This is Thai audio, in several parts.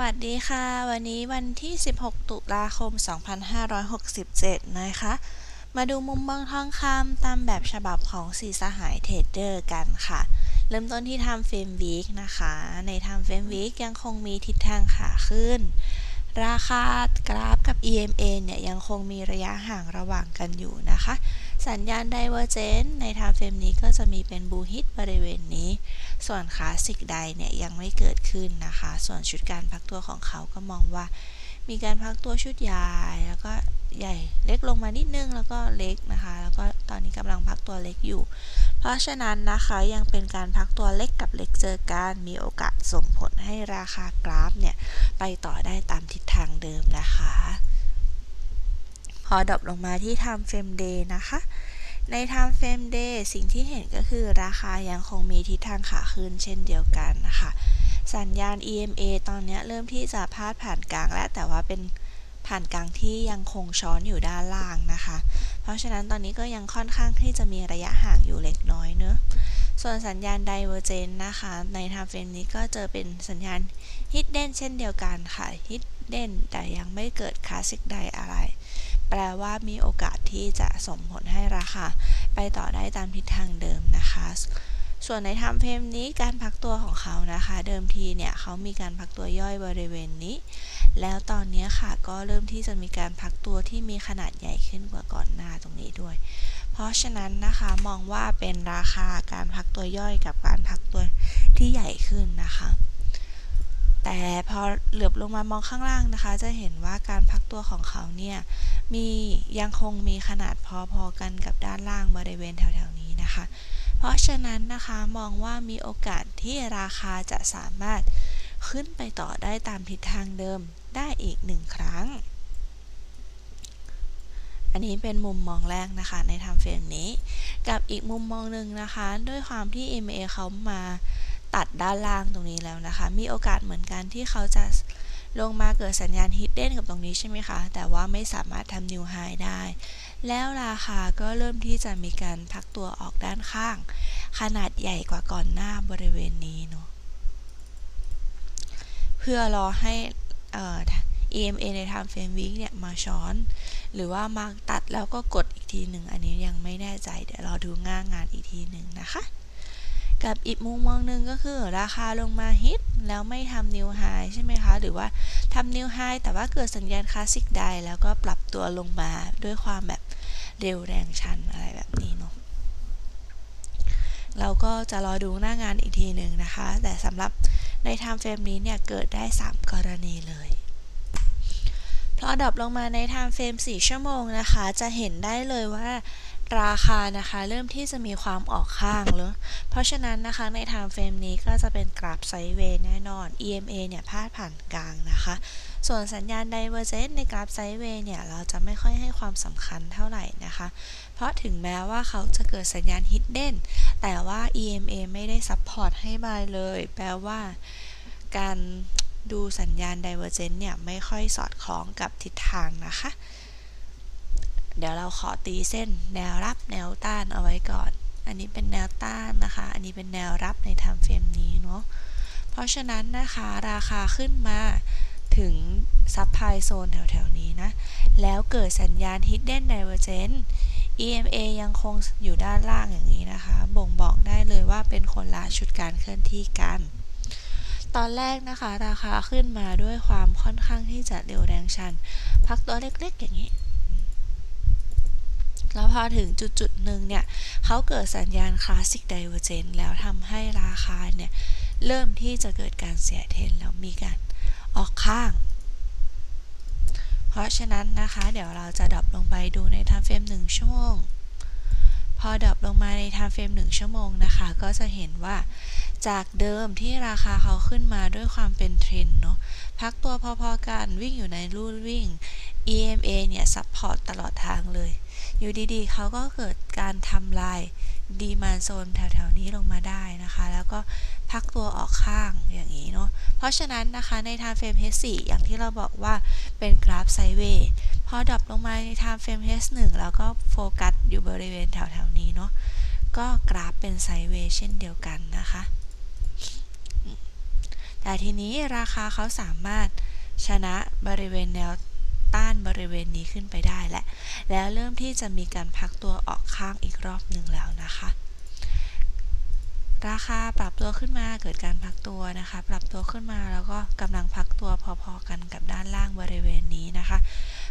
วัสดีค่ะ วันนี้วันที่ 16 ตุลาคม 2567 นะคะ มาดูมุมมองทองคำตามแบบฉบับของสีสหายเทรดเดอร์กันค่ะ เริ่มต้นที่ทำเฟรมวีคนะคะ ในทำเฟรมวีคยังคงมีทิศทางขาขึ้น ราคากราฟกับ EMA เนี่ยยังคงมีระยะห่างระหว่างกันอยู่นะคะ สัญญาณ Divergence ในทำเฟรมนี้ก็จะมีเป็นบูฮิตบริเวณนี้ ส่วนคลาสสิกไดเนี่ยยังไม่เกิดขึ้นนะคะ ส่วนชุดการพักตัวของเขาก็มองว่า มีการพักตัวชุดใหญ่แล้วก็ใหญ่เล็กลงมานิดนึงแล้วก็เล็กนะคะ แล้วก็ตอนนี้กำลังพักตัวเล็กอยู่ เพราะฉะนั้นนะคะยังเป็นการพักตัวเล็กกับเล็กเจอกันมีโอกาสส่งผลให้ราคากราฟเนี่ยไปต่อได้ตามทิศทางเดิมนะคะ พอดรอปลงมาที่ time frame day นะคะใน time frame day สิ่งที่เห็นก็คือราคายังคงมีทิศทางขาขึ้นเช่นเดียวกันนะคะ สัญญาณ EMA ตอนนี้เริ่มที่จะพาดผ่านกลางและแต่ว่าเป็นผ่านกลางที่ยังคงช้อนอยู่ด้านล่างนะคะ เพราะฉะนั้นตอนนี้ก็ยังค่อนข้างที่จะมีระยะห่างอยู่เล็กน้อยเนอะส่วนสัญญาณ Divergence นะคะ ใน time frame นี้ก็เจอเป็นสัญญาณ Hidden เช่นเดียวกันค่ะ Hidden แต่ยังไม่เกิด Classic ใดอะไร แปลว่ามีโอกาสที่จะส่งผลให้ราคาไปต่อได้ตามทิศทางเดิมนะคะ ส่วนในทำเพมนี้การพักตัวของเขานะคะ เดิมทีเนี่ยเขามีการพักตัวย่อยบริเวณนี้ แล้วตอนนี้ค่ะก็เริ่มที่จะมีการพักตัวที่มีขนาดใหญ่ขึ้นกว่าก่อนหน้าตรงนี้ด้วย เพราะฉะนั้นนะคะมองว่าเป็นราคาการพักตัวย่อยกับการพักตัวที่ใหญ่ขึ้นนะคะแต่พอเหลือบลงมามองข้างล่างนะคะ จะเห็นว่าการพักตัวของเขาเนี่ยมียังคงมีขนาดพอๆกันกับด้านล่างบริเวณแถวๆนี้ นะคะ เพราะฉะนั้นนะคะมองว่ามีโอกาสที่ราคาจะสามารถขึ้นไปต่อได้ตามทิศทางเดิมได้อีกหนึ่งครั้ง อันนี้เป็นมุมมองแรกนะคะในทำเฟรมนี้ กับอีกมุมมองหนึ่งนะคะ ด้วยความที่ MA เขามาตัดด้านล่างตรงนี้แล้วนะคะ มีโอกาสเหมือนกันที่เขาจะลงมาเกิดสัญญาณฮิตเด้นกับตรงนี้ใช่ไหมคะ แต่ว่าไม่สามารถทำนิวไฮได้ แล้วราคาก็เริ่มที่จะมีการพักตัวออกด้านข้าง ขนาดใหญ่กว่าก่อนหน้าบริเวณนี้เนาะเพื่อรอให้เอ่อ EMA ใน time frame week เนี่ย มาช้อน หรือว่ามาตัดแล้วก็กดอีกทีหนึ่ง อันนี้ยังไม่แน่ใจ เดี๋ยวรอดูง่างงานอีกทีหนึ่งนะคะ กับอีกมุมมองหนึ่งก็คือราคาลงมาฮิตแล้วไม่ทำนิวไฮใช่ไหมคะ หรือว่าทำนิวไฮแต่ว่าเกิดสัญญาณคลาสสิกไดแล้วก็ปรับตัวลงมาด้วยความแบบเร็วแรงชันอะไรแบบนี้เนาะเราก็จะรอดูหน้างานอีกทีหนึ่งนะคะ แต่สำหรับใน time frame นี้เนี่ย เกิดได้ 3 กรณีเลยพอดับลงมาใน time frame 4ชั่วโมงนะคะ จะเห็นได้เลยว่า ราคานะคะเริ่มที่จะมีความออกข้างแล้วเพราะฉะนั้นนะคะใน time frame นี้ก็จะเป็นกราฟไซด์เวย์แน่นอน EMA เนี่ยพาดผ่านกลางนะคะ ส่วนสัญญาณ Divergence ในกราฟไซด์เวย์เนี่ยเราจะไม่ค่อยให้ความสำคัญเท่าไหร่นะคะ เพราะถึงแม้ว่าเขาจะเกิดสัญญาณ Hidden แต่ว่า EMA ไม่ได้ซัพพอร์ตให้บายเลย แปลว่าการดูสัญญาณ Divergence เนี่ยไม่ค่อยสอดคล้องกับทิศทางนะคะ เดี๋ยวเราขอตีเส้นแนวรับแนวต้านเอาไว้ก่อน อันนี้เป็นแนวต้านนะคะ อันนี้เป็นแนวรับใน time frame นี้เนาะ เพราะฉะนั้นนะคะราคาขึ้นมาถึงซับไพโซนแถวๆนี้นะ แล้วเกิดสัญญาณ Hidden Divergence EMA ยังคงอยู่ด้านล่างอย่างนี้นะคะ บ่งบอกได้เลยว่าเป็นคนละชุดการเคลื่อนที่กัน ตอนแรกนะคะ ราคาขึ้นมาด้วยความค่อนข้างที่จะเร็วแรงชัน พักตัวเล็กๆอย่างนี้ แล้วพอถึงจุดจุดหนึ่งเนี่ยเขาเกิดสัญญาณคลาสสิกไดเวอร์เจนแล้วทำให้ราคาเนี่ยเริ่มที่จะเกิดการเสียเทนแล้วมีการออกข้าง เพราะฉะนั้นนะคะ เดี๋ยวเราจะดับลงไปดูใน time frame 1ชั่วโมง พอดับลงมาใน time frame 1ชั่วโมงนะคะ ก็จะเห็นว่าจากเดิมที่ราคาเขาขึ้นมาด้วยความเป็นเทรนเนาะพักตัวพอๆกันวิ่งอยู่ในรูดวิ่ง EMA เนี่ยซัพพอร์ตตลอดทางเลย อยู่ดีๆ เขาก็เกิดการทำลายดีมานโซนแถวๆนี้ลงมาได้นะคะ แล้วก็พักตัวออกข้างอย่างนี้เนาะ เพราะฉะนั้นนะคะใน time frame H4 อย่างที่เราบอกว่าเป็นกราฟไซเวย์พอดับลงมาใน time frame H1 แล้วก็โฟกัสอยู่บริเวณแถวๆนี้เนาะ ก็กราฟเป็นไซเวย์เช่นเดียวกันนะคะ แต่ทีนี้ราคาเขาสามารถชนะบริเวณแนว ต้านบริเวณนี้ขึ้นไปได้แหละ แล้วเริ่มที่จะมีการพักตัวออกข้างอีกรอบหนึ่งแล้วนะคะ ราคาปรับตัวขึ้นมาเกิดการพักตัวนะคะ ปรับตัวขึ้นมาแล้วก็กำลังพักตัวพอๆกันกับด้านล่างบริเวณนี้นะคะ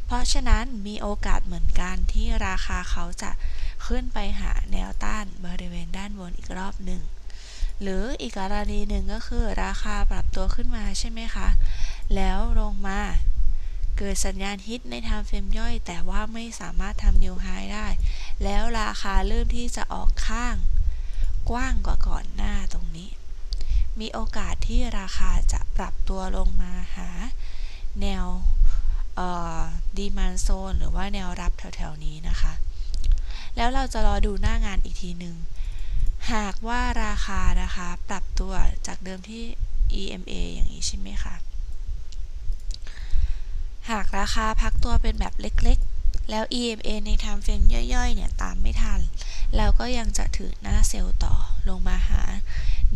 เพราะฉะนั้นมีโอกาสเหมือนกันที่ราคาเขาจะขึ้นไปหาแนวต้านบริเวณด้านบนอีกรอบหนึ่งหรืออีกกรณีหนึ่งก็คือราคาปรับตัวขึ้นมาใช่ไหมคะ แล้วลงมา เกิดสัญญาณฮิตในไทม์เฟรมย่อย แต่ว่าไม่สามารถทำนิวไฮได้ แล้วราคาเริ่มที่จะออกข้าง กว้างกว่าก่อนหน้าตรงนี้ มีโอกาสที่ราคาจะปรับตัวลงมาหา แนวดีมานโซนหรือว่าแนวรับแถวๆนี้นะคะ แล้วเราจะรอดูหน้างานอีกทีหนึ่งหากว่าราคานะคะ ปรับตัวจากเดิมที่ EMA อย่างนี้ใช่ไหมคะ หากราคาพักตัวเป็นแบบเล็กๆ แล้ว EMA ใน time frame ย่อยๆ เนี่ยตามไม่ทัน เราก็ยังจะถือหน้าเซลล์ต่อลงมาหา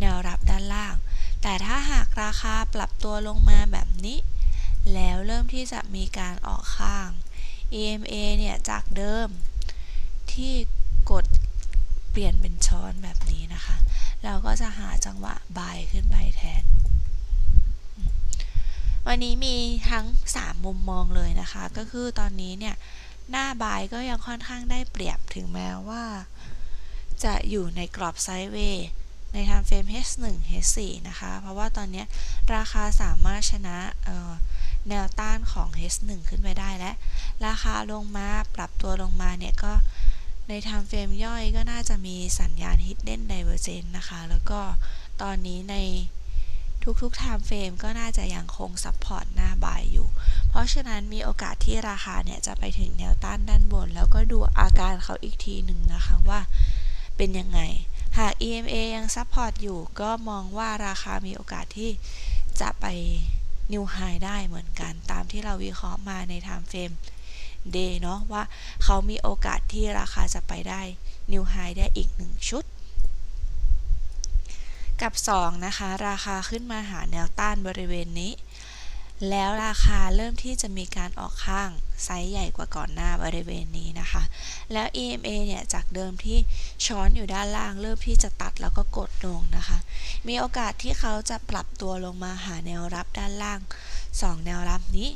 แนวรับด้านล่าง แต่ถ้าหากราคาปรับตัวลงมาแบบนี้ แล้วเริ่มที่จะมีการออกข้าง EMA เนี่ยจากเดิมที่กดเปลี่ยนเป็นช้อนแบบนี้นะคะ เราก็จะหาจังหวะบายขึ้นไปแทน วันนี้มีทั้ง 3 มุมมองเลยนะคะ ก็คือตอนนี้เนี่ย หน้าบายก็ยังค่อนข้างได้เปรียบถึงแม้ว่า จะอยู่ในกรอบไซด์เวย์ในทางเฟรม H1 H4 นะคะ เพราะว่าตอนนี้ราคาสามารถชนะแนวต้านของ H1 ขึ้นไปได้และ ราคาลงมาปรับตัวลงมาเนี่ยก็ใน time frame ย่อยก็น่าจะมีสัญญาณ hidden divergence นะคะ แล้วก็ตอนนี้ใน ทุกๆ time frame ก็น่าจะยังคง support หน้าบายอยู่ เพราะฉะนั้นมีโอกาสที่ราคาเนี่ยจะไปถึงแนวต้านด้านบน แล้วก็ดูอาการเขาอีกทีหนึ่งนะคะว่าเป็นยังไง หาก EMA ยัง support อยู่ก็มองว่าราคามีโอกาสที่จะไป new high ได้เหมือนกัน ตามที่เราวิเคราะห์มาใน time frame day เนาะว่าเขามีโอกาสที่ราคาจะไปได้ new high ได้อีก1ชุด กับ 2 นะคะ ราคาขึ้นมาหาแนวต้านบริเวณนี้ แล้วราคาเริ่มที่จะมีการออกข้างไซส์ใหญ่กว่าก่อนหน้าบริเวณนี้นะคะ แล้ว EMA เนี่ยจากเดิมที่ช้อนอยู่ด้านล่าง เริ่มที่จะตัดแล้วก็กดลงนะคะ มีโอกาสที่เขาจะปรับตัวลงมาหาแนวรับด้านล่าง 2 แนวรับนี้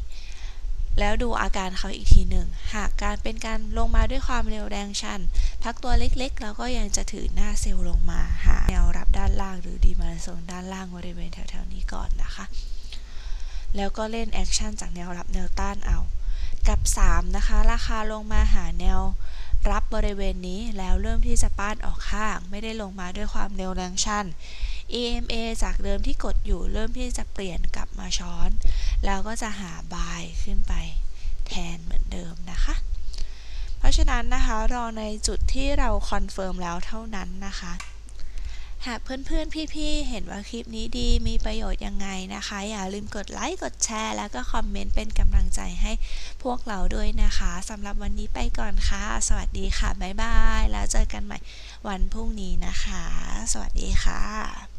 แล้วดูอาการเขาอีกทีหนึ่ง หากการเป็นการลงมาด้วยความเร็วแรงชัน พักตัวเล็กๆ แล้วก็ยังจะถือหน้าเซลล์ลงมาหาแนวรับด้านล่างหรือดีมาโซนด้านล่างบริเวณแถวๆนี้ก่อนนะคะ แล้วก็เล่นแอคชั่นจากแนวรับแนวต้านเอา กับ 3 นะคะ ราคาลงมาหาแนวรับบริเวณนี้แล้วเริ่มที่จะป้านออกข้าง ไม่ได้ลงมาด้วยความเร็วแรงชัน EMA จากเดิมที่กดอยู่เริ่มที่จะเปลี่ยนกลับมาช้อน แล้วก็จะหาบายขึ้นไปแทนเหมือนเดิมนะคะ เพราะฉะนั้นนะคะรอในจุดที่เราคอนเฟิร์มแล้วเท่านั้นนะคะหากเพื่อนๆ พี่ๆ เห็นว่าคลิปนี้ดีมีประโยชน์ยังไงนะคะ อย่าลืมกดไลค์ กดแชร์ แล้วก็คอมเมนต์เป็นกำลังใจให้พวกเราด้วยนะคะสำหรับวันนี้ไปก่อนค่ะ สวัสดีค่ะ บ๊ายบาย แล้วเจอกันใหม่วันพรุ่งนี้นะคะ สวัสดีค่ะ